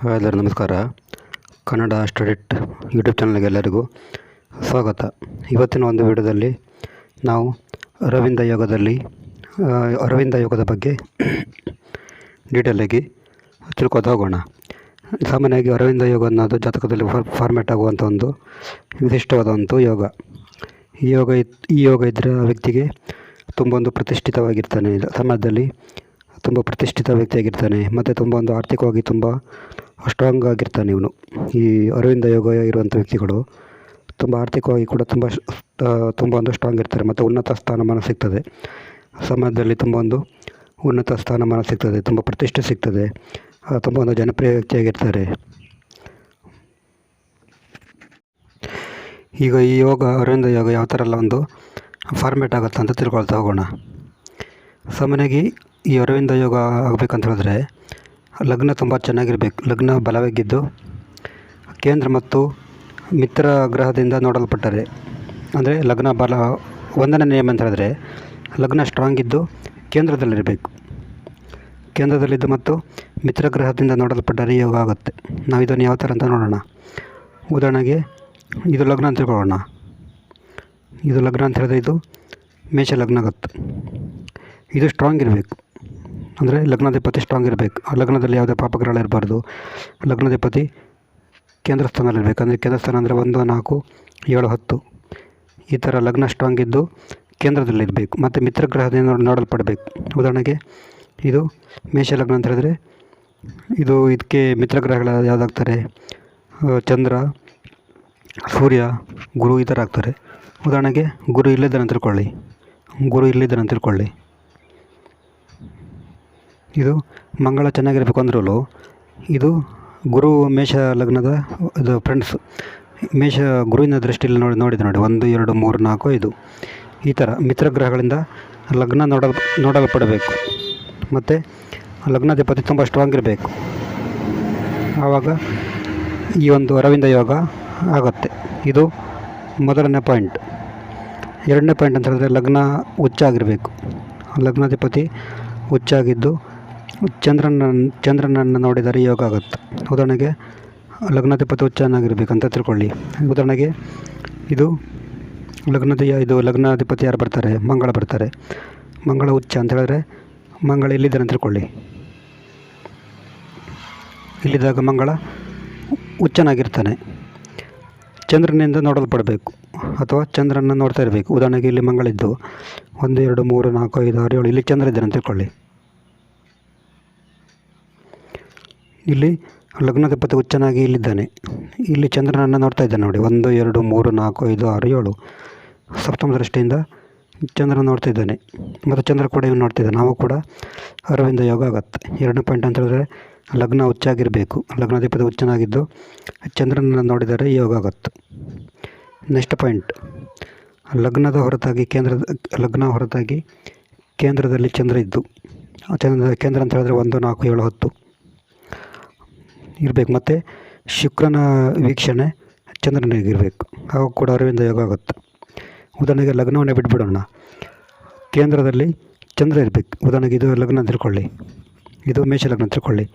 Hi ಎಲ್ಲರೂ, ನಮಸ್ಕಾರ. Kannada ಸ್ಟಡಿಟ್ YouTube ಚಾನಲ್ಗೆ ಎಲ್ಲರಿಗೂ ಸ್ವಾಗತ. ಇವತ್ತಿನ ಒಂದು ವಿಡಿಯೋದಲ್ಲಿ ನಾವು ಅರವಿಂದ ಯೋಗದಲ್ಲಿ ಅರವಿಂದ ಯೋಗದ ಬಗ್ಗೆ ಡೀಟೇಲಾಗಿ ತಿಳ್ಕೊತಾ ಹೋಗೋಣ. ಸಾಮಾನ್ಯವಾಗಿ ಅರವಿಂದ ಯೋಗ ಅನ್ನೋದು ಜಾತಕದಲ್ಲಿ ಫಾರ್ ಫಾರ್ಮ್ಯಾಟ್ ಆಗುವಂಥ ಒಂದು ವಿಶಿಷ್ಟವಾದಂಥ ಯೋಗ. ಈ ಯೋಗ ಈ ಯೋಗ ಇದ್ದರೆ ವ್ಯಕ್ತಿಗೆ ತುಂಬ ಒಂದು ಪ್ರತಿಷ್ಠಿತವಾಗಿರ್ತಾನೆ. ಸಮಾಜದಲ್ಲಿ ತುಂಬ ಪ್ರತಿಷ್ಠಿತ ವ್ಯಕ್ತಿಯಾಗಿರ್ತಾನೆ, ಮತ್ತು ತುಂಬ ಒಂದು ಆರ್ಥಿಕವಾಗಿ ತುಂಬ ಸ್ಟ್ರಾಂಗ್ ಆಗಿರ್ತಾನೆ ಇವನು. ಈ ಅರವಿಂದ ಯೋಗ ಇರುವಂಥ ವ್ಯಕ್ತಿಗಳು ತುಂಬ ಆರ್ಥಿಕವಾಗಿ ಕೂಡ ತುಂಬ ತುಂಬ ಒಂದು ಸ್ಟ್ರಾಂಗ್ ಇರ್ತಾರೆ, ಮತ್ತು ಉನ್ನತ ಸ್ಥಾನಮಾನ ಸಿಗ್ತದೆ. ಸಮಾಜದಲ್ಲಿ ತುಂಬ ಒಂದು ಉನ್ನತ ಸ್ಥಾನಮಾನ ಸಿಗ್ತದೆ, ತುಂಬ ಪ್ರತಿಷ್ಠೆ ಸಿಗ್ತದೆ ತುಂಬ ಒಂದು ಜನಪ್ರಿಯ ವ್ಯಕ್ತಿಯಾಗಿರ್ತಾರೆ. ಈಗ ಈ ಯೋಗ, ಅರವಿಂದ ಯೋಗ ಯಾವ ಥರ ಎಲ್ಲ ಒಂದು ಫಾರ್ಮೇಟ್ ಆಗುತ್ತೆ ಅಂತ ತಿಳ್ಕೊಳ್ತಾ ಹೋಗೋಣ. ಸಾಮಾನ್ಯವಾಗಿ ಈ ಅರವಿಂದ ಯೋಗ ಆಗಬೇಕಂತ ಹೇಳಿದ್ರೆ ಲಗ್ನ ತುಂಬ ಚೆನ್ನಾಗಿರಬೇಕು. ಲಗ್ನ ಬಲವಾಗಿದ್ದು ಕೇಂದ್ರ ಮತ್ತು ಮಿತ್ರ ಗ್ರಹದಿಂದ ನೋಡಲ್ಪಟ್ಟರೆ, ಅಂದರೆ ಲಗ್ನ ಬಲ ಒಂದನೇ ನಿಯಮ ಅಂತ ಹೇಳಿದ್ರೆ ಲಗ್ನ ಸ್ಟ್ರಾಂಗ್ ಇದ್ದು ಕೇಂದ್ರದಲ್ಲಿರಬೇಕು. ಕೇಂದ್ರದಲ್ಲಿದ್ದು ಮತ್ತು ಮಿತ್ರ ಗ್ರಹದಿಂದ ನೋಡಲ್ಪಟ್ಟರೆ ಯೋಗ ಆಗುತ್ತೆ. ನಾವು ಇದನ್ನು ಯಾವ ಥರ ಅಂತ ನೋಡೋಣ. ಉದಾಹರಣೆಗೆ ಇದು ಲಗ್ನ ಅಂತ ತಿಳ್ಕೊಳ್ಳೋಣ. ಇದು ಲಗ್ನ ಅಂತ ಹೇಳಿದ್ರೆ ಇದು ಮೇಷ ಲಗ್ನ ಆಗುತ್ತೆ. ಇದು ಸ್ಟ್ರಾಂಗ್ ಇರಬೇಕು. ಅಂದರೆ ಲಗ್ನಾಧಿಪತಿ ಸ್ಟ್ರಾಂಗ್ ಇರಬೇಕು ಆ ಲಗ್ನದಲ್ಲಿ ಯಾವುದೇ ಪಾಪಗ್ರಹಗಳು ಇರಬಾರ್ದು ಲಗ್ನಾಧಿಪತಿ ಕೇಂದ್ರ ಸ್ಥಾನದಲ್ಲಿರಬೇಕು. ಅಂದರೆ ಕೇಂದ್ರ ಸ್ಥಾನ ಅಂದರೆ ಒಂದು, ನಾಲ್ಕು, ಏಳು, ಹತ್ತು. ಈ ಥರ ಲಗ್ನ ಸ್ಟ್ರಾಂಗ್ ಇದ್ದು ಕೇಂದ್ರದಲ್ಲಿರಬೇಕು. ಮತ್ತು ಮಿತ್ರಗ್ರಹದಿಂದ ನೋಡ್- ನೋಡಲ್ಪಡಬೇಕು. ಉದಾಹರಣೆಗೆ ಇದು ಮೇಷ ಲಗ್ನ ಅಂತ ಹೇಳಿದ್ರೆ ಇದು ಇದಕ್ಕೆ ಮಿತ್ರಗ್ರಹಗಳ ಯಾವುದಾಗ್ತಾರೆ? ಚಂದ್ರ, ಸೂರ್ಯ, ಗುರು ಈ ಥರ ಆಗ್ತಾರೆ. ಉದಾಹರಣೆಗೆ ಗುರು ಇಲ್ಲಿದ್ದಾನೆ ತಿಳ್ಕೊಳ್ಳಿ. ಗುರು ಇಲ್ಲಿದ್ದಾನೆ ತಿಳ್ಕೊಳ್ಳಿ. ಇದು ಮಂಗಳ ಚೆನ್ನಾಗಿರಬೇಕು ಅಂದ್ರೂ ಇದು ಗುರು ಮೇಷ ಲಗ್ನದ ಇದು ಫ್ರೆಂಡ್ಸ್ ಮೇಷ ಗುರುವಿನ ದೃಷ್ಟಿಯಲ್ಲಿ ನೋಡಿ ನೋಡಿದೆ ನೋಡಿ, ಒಂದು, ಎರಡು, ಮೂರು, ನಾಲ್ಕು, ಐದು. ಈ ಥರ ಮಿತ್ರಗ್ರಹಗಳಿಂದ ಲಗ್ನ ನೋಡಲ್ ನೋಡಲ್ಪಡಬೇಕು. ಮತ್ತು ಲಗ್ನಾಧಿಪತಿ ತುಂಬ ಸ್ಟ್ರಾಂಗ್ ಇರಬೇಕು. ಆವಾಗ ಈ ಒಂದು ಅರವಿಂದ ಯೋಗ ಆಗುತ್ತೆ. ಇದು ಮೊದಲನೇ ಪಾಯಿಂಟ್ ಎರಡನೇ ಪಾಯಿಂಟ್ ಅಂತ ಹೇಳಿದ್ರೆ ಲಗ್ನ ಹುಚ್ಚಾಗಿರಬೇಕು. ಲಗ್ನಾಧಿಪತಿ ಹುಚ್ಚಾಗಿದ್ದು ಚಂದ್ರನ ಚಂದ್ರನನ್ನು ನೋಡಿದರೆ ಯೋಗ ಆಗುತ್ತೆ. ಉದಾಹರಣೆಗೆ, ಲಗ್ನಾಧಿಪತಿ ಚೆನ್ನಾಗಿರ್ಬೇಕಂತ ತಿಳ್ಕೊಳ್ಳಿ. ಉದಾಹರಣೆಗೆ, ಇದು ಲಗ್ನದ ಇದು ಲಗ್ನಾಧಿಪತಿ ಯಾರು ಬರ್ತಾರೆ? ಮಂಗಳ ಬರ್ತಾರೆ. ಮಂಗಳ ಉಚ್ಚ ಅಂತ ಹೇಳಿದ್ರೆ, ಮಂಗಳ ಇಲ್ಲಿದ್ದಾನೆ ತಿಳ್ಕೊಳ್ಳಿ. ಇಲ್ಲಿದ್ದಾಗ ಮಂಗಳ? ಉಚ್ಚನಾಗಿರ್ತಾನೆ ಚಂದ್ರನಿಂದ ನೋಡಲ್ಪಡಬೇಕು, ಅಥವಾ ಚಂದ್ರನ ನೋಡ್ತಾ ಇರಬೇಕು. ಉದಾಹರಣೆಗೆ, ಇಲ್ಲಿ ಮಂಗಳಿದ್ದು ಒಂದು, ಎರಡು, ಮೂರು, ನಾಲ್ಕು, ಐದು, ಆರು, ಏಳು, ಇಲ್ಲಿ ಚಂದ್ರ ಇದ್ದಾನೆ ಅಂತ ತಿಳ್ಕೊಳ್ಳಿ. ಇಲ್ಲಿ ಲಗ್ನಾಧಿಪತಿ ಹುಚ್ಚನಾಗಿ ಇಲ್ಲಿದ್ದಾನೆ. ಇಲ್ಲಿ ಚಂದ್ರನನ್ನು ನೋಡ್ತಾ ಇದ್ದಾನೆ ನೋಡಿ. ಒಂದು, ಎರಡು, ಮೂರು, ನಾಲ್ಕು, ಐದು, ಆರು, ಏಳು. ಸಪ್ತಮ ದೃಷ್ಟಿಯಿಂದ ಚಂದ್ರನ ನೋಡ್ತಾ ಇದ್ದಾನೆ. ಮತ್ತು ಚಂದ್ರ ಕೂಡ ಇವನು ನೋಡ್ತಿದ್ದಾನೆ ನಾವು ಕೂಡ ಅರವಿಂದ ಯೋಗ ಆಗುತ್ತೆ. ಎರಡನೇ ಪಾಯಿಂಟ್ ಅಂತ ಹೇಳಿದ್ರೆ ಲಗ್ನ ಹುಚ್ಚಾಗಿರಬೇಕು. ಲಗ್ನಾಧಿಪತಿ ಹುಚ್ಚನಾಗಿದ್ದು ಚಂದ್ರನನ್ನು ನೋಡಿದರೆ ಯೋಗ ಆಗುತ್ತೆ. ನೆಕ್ಸ್ಟ್ ಪಾಯಿಂಟ್ ಲಗ್ನದ ಹೊರತಾಗಿ ಕೇಂದ್ರದ ಲಗ್ನ ಹೊರತಾಗಿ ಕೇಂದ್ರದಲ್ಲಿ ಚಂದ್ರ ಇದ್ದು. ಚಂದ್ರ ಕೇಂದ್ರ ಅಂತ ಹೇಳಿದ್ರೆ ಒಂದು, ನಾಲ್ಕು, ಏಳು, ಹತ್ತು. ಇರಬೇಕು. ಮತ್ತು ಶುಕ್ರನ ವೀಕ್ಷಣೆ ಚಂದ್ರನಿಗಿರಬೇಕು. ಆಗ ಕೂಡ ಅರವಿಂದ ಯೋಗ ಆಗುತ್ತೆ. ಉದಾಹರಣೆಗೆ ಲಗ್ನವನ್ನೇ ಬಿಟ್ಬಿಡೋಣ. ಕೇಂದ್ರದಲ್ಲಿ ಚಂದ್ರ ಇರಬೇಕು. ಉದಾಹರಣೆಗೆ ಇದು ಲಗ್ನ ತಿಳ್ಕೊಳ್ಳಿ. ಇದು ಮೇಷ ಲಗ್ನ ತಿಳ್ಕೊಳ್ಳಿ.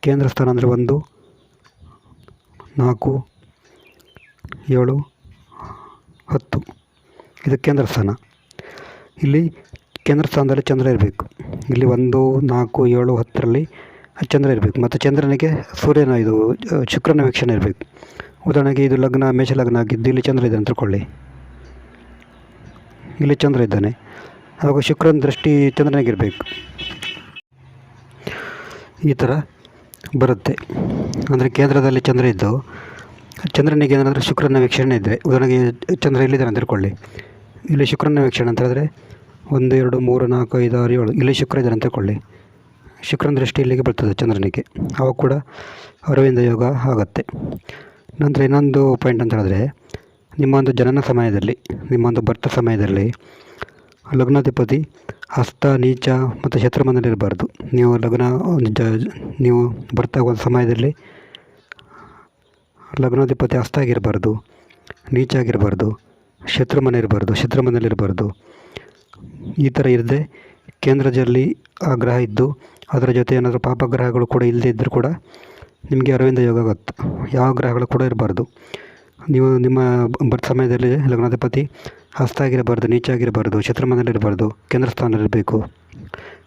ಕೇಂದ್ರ ಸ್ಥಾನ ಅಂದರೆ ಒಂದು, ನಾಲ್ಕು, ಏಳು, ಹತ್ತು. ಇದು ಕೇಂದ್ರ ಸ್ಥಾನ. ಇಲ್ಲಿ ಕೇಂದ್ರ ಸ್ಥಾನದಲ್ಲಿ ಚಂದ್ರ ಇರಬೇಕು. ಇಲ್ಲಿ ಒಂದು, ನಾಲ್ಕು, ಏಳು, ಹತ್ತರಲ್ಲಿ ಚಂದ್ರ ಇರಬೇಕು. ಮತ್ತು ಚಂದ್ರನಿಗೆ ಸೂರ್ಯನ ಇದು ಶುಕ್ರನ ವೀಕ್ಷಣೆ ಇರಬೇಕು. ಉದಾಹರಣೆಗೆ ಇದು ಲಗ್ನ ಮೇಷ ಲಗ್ನ ಆಗಿದ್ದು ಇಲ್ಲಿ ಚಂದ್ರ ಇದೆ ಅಂತ ಇಲ್ಲಿ ಚಂದ್ರ ಇದ್ದಾನೆ. ಆವಾಗ ಶುಕ್ರನ ದೃಷ್ಟಿ ಚಂದ್ರನಿಗಿರಬೇಕು ಈ ಥರ ಬರುತ್ತೆ. ಅಂದರೆ ಕೇಂದ್ರದಲ್ಲಿ ಚಂದ್ರ ಇದ್ದು, ಚಂದ್ರನಿಗೆ ಏನಾದರೂ ಶುಕ್ರನ ವೀಕ್ಷಣೆ ಇದ್ದರೆ ಉದಾಹರಣೆಗೆ ಚಂದ್ರ ಇಲ್ಲಿದ್ದಾನೆ ಅಂತ ತಿಳ್ಕೊಳ್ಳಿ. ಇಲ್ಲಿ ಶುಕ್ರನ ವೀಕ್ಷಣೆ ಅಂತ ಹೇಳಿದ್ರೆ, ಒಂದು, ಎರಡು, ಮೂರು, ನಾಲ್ಕು, ಐದು, ಆರು, ಏಳು, ಇಲ್ಲಿ ಶುಕ್ರ ಇದ್ದಾನೆ ಅಂತ ತಿಳ್ಕೊಳ್ಳಿ. ಶುಕ್ರನ ದೃಷ್ಟಿ ಇಲ್ಲಿಗೆ ಬರ್ತದೆ ಚಂದ್ರನಿಗೆ. ಅವಾಗ ಕೂಡ ಅರವಿಂದ ಯೋಗ ಆಗುತ್ತೆ. ನಂತರ ಇನ್ನೊಂದು ಪಾಯಿಂಟ್ ಅಂತ ಹೇಳಿದ್ರೆ ನಿಮ್ಮ ಒಂದು ಜನನ ಸಮಯದಲ್ಲಿ ನಿಮ್ಮ ಒಂದು ಬರ್ತ ಸಮಯದಲ್ಲಿ ಲಗ್ನಾಧಿಪತಿ ಹಸ್ತ ನೀಚ ಮತ್ತು ಶತ್ರುಮನಲ್ಲಿರಬಾರ್ದು ನೀವು ಲಗ್ನ ಜ ನೀವು ಬರ್ತಾಗುವ ಸಮಯದಲ್ಲಿ ಲಗ್ನಾಧಿಪತಿ ಹಸ್ತ ಆಗಿರಬಾರ್ದು, ನೀಚ ಆಗಿರಬಾರ್ದು ಶತ್ರುಮನೆ ಇರಬಾರ್ದು ಶತ್ರುಮನೆಯಲ್ಲಿರಬಾರ್ದು ಈ ಥರ ಇರದೆ ಕೇಂದ್ರದಲ್ಲಿ ಆ ಗ್ರಹ ಇದ್ದು ಅದರ ಜೊತೆ ಏನಾದರೂ ಪಾಪಗ್ರಹಗಳು ಕೂಡ ಇಲ್ಲದೇ ಇದ್ದರೂ ಕೂಡ ನಿಮಗೆ ಅರವಿಂದ ಯೋಗ ಆಗುತ್ತೆ ಯಾವ ಗ್ರಹಗಳು ಕೂಡ ಇರಬಾರ್ದು. ನೀವು ನಿಮ್ಮ ಬರ್ತ ಸಮಯದಲ್ಲಿ ಲಗ್ನಾಧಿಪತಿ ಹಸ್ತ ಆಗಿರಬಾರ್ದು ನೀಚ ಆಗಿರಬಾರ್ದು ಶತ್ರುಮನಲ್ಲಿರಬಾರ್ದು ಕೇಂದ್ರ ಸ್ಥಾನದಲ್ಲಿರಬೇಕು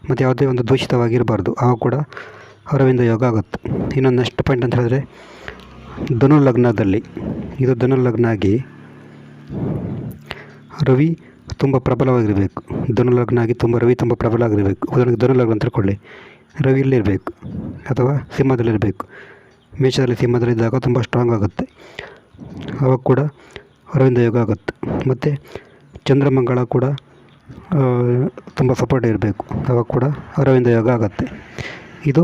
ಮತ್ತು ಯಾವುದೇ ಒಂದು ದೂಷಿತವಾಗಿರಬಾರ್ದು ಆ ಕೂಡ ಅರವಿಂದ ಯೋಗ ಆಗುತ್ತೆ ಇನ್ನೊಂದು ನೆಕ್ಸ್ಟ್ ಪಾಯಿಂಟ್ ಅಂತ ಹೇಳಿದ್ರೆ ಧನು ಲಗ್ನದಲ್ಲಿ ಇದು ಧನು ಆಗಿ ರವಿ ತುಂಬ ಪ್ರಬಲವಾಗಿರಬೇಕು. ಧನು ಲಗ್ನ ಆಗಿ ತುಂಬ ರವಿ ತುಂಬ ಪ್ರಬಲ ಆಗಿರಬೇಕು ಉದಾಹರಣೆಗೆ ಧನು ಲಗ್ನ ಅಂತ ತಿಳ್ಕೊಳ್ಳಿ ರವಿ ಇಲ್ಲಿರಬೇಕು ಅಥವಾ ಸಿಂಹದಲ್ಲಿರಬೇಕು. ಮೇಷದಲ್ಲಿ ಸಿಂಹದಲ್ಲಿದ್ದಾಗ ತುಂಬ ಸ್ಟ್ರಾಂಗ್ ಆಗುತ್ತೆ. ಅವಾಗ ಕೂಡ ಅರವಿಂದ ಯೋಗ ಆಗುತ್ತೆ. ಮತ್ತು ಚಂದ್ರಮಂಗಳ ಕೂಡ ತುಂಬ ಸಪೋರ್ಟ್ ಇರಬೇಕು. ಅವಾಗ ಕೂಡ ಅರವಿಂದ ಯೋಗ ಆಗುತ್ತೆ. ಇದು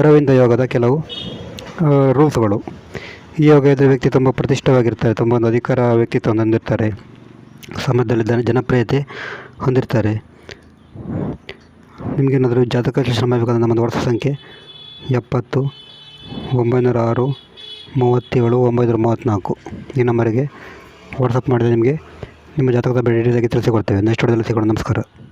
ಅರವಿಂದ ಯೋಗದ ಕೆಲವು ರೂಲ್ಸ್ಗಳು ಈ ಯೋಗ ಇದ್ದ ವ್ಯಕ್ತಿ ತುಂಬ ಪ್ರತಿಷ್ಠವಾಗಿರ್ತಾರೆ. ತುಂಬ ಒಂದು ಅಧಿಕಾರ ವ್ಯಕ್ತಿತ್ವ ಹೊಂದಿರ್ತಾರೆ. ಸಮಾಜದಲ್ಲಿ ಜನ ಜನಪ್ರಿಯತೆ ಹೊಂದಿರ್ತಾರೆ. ನಿಮಗೇನಾದರೂ ಜಾತಕ ಶ್ರಮ ಬೇಕಾದ್ರೆ ನಮ್ಮದು ವಾಟ್ಸಪ್ ಸಂಖ್ಯೆ ಎಪ್ಪತ್ತು, ಒಂಬೈನೂರ ಆರು, ಮೂವತ್ತೇಳು, ಒಂಬೈನೂರ ಮೂವತ್ತ್ನಾಲ್ಕು. ಈ ನಂಬರಿಗೆ ವಾಟ್ಸಪ್ ಮಾಡಿದರೆ ನಿಮಗೆ ನಿಮ್ಮ ಜಾತಕದ ಡೀಟೇಲಾಗಿ ತಿಳಿಸಿಕೊಡ್ತೇವೆ. ನೆಕ್ಸ್ಟ್ ವಿಡಿಯೋದಲ್ಲಿ ಸಿಗೋಣ. ನಮಸ್ಕಾರ.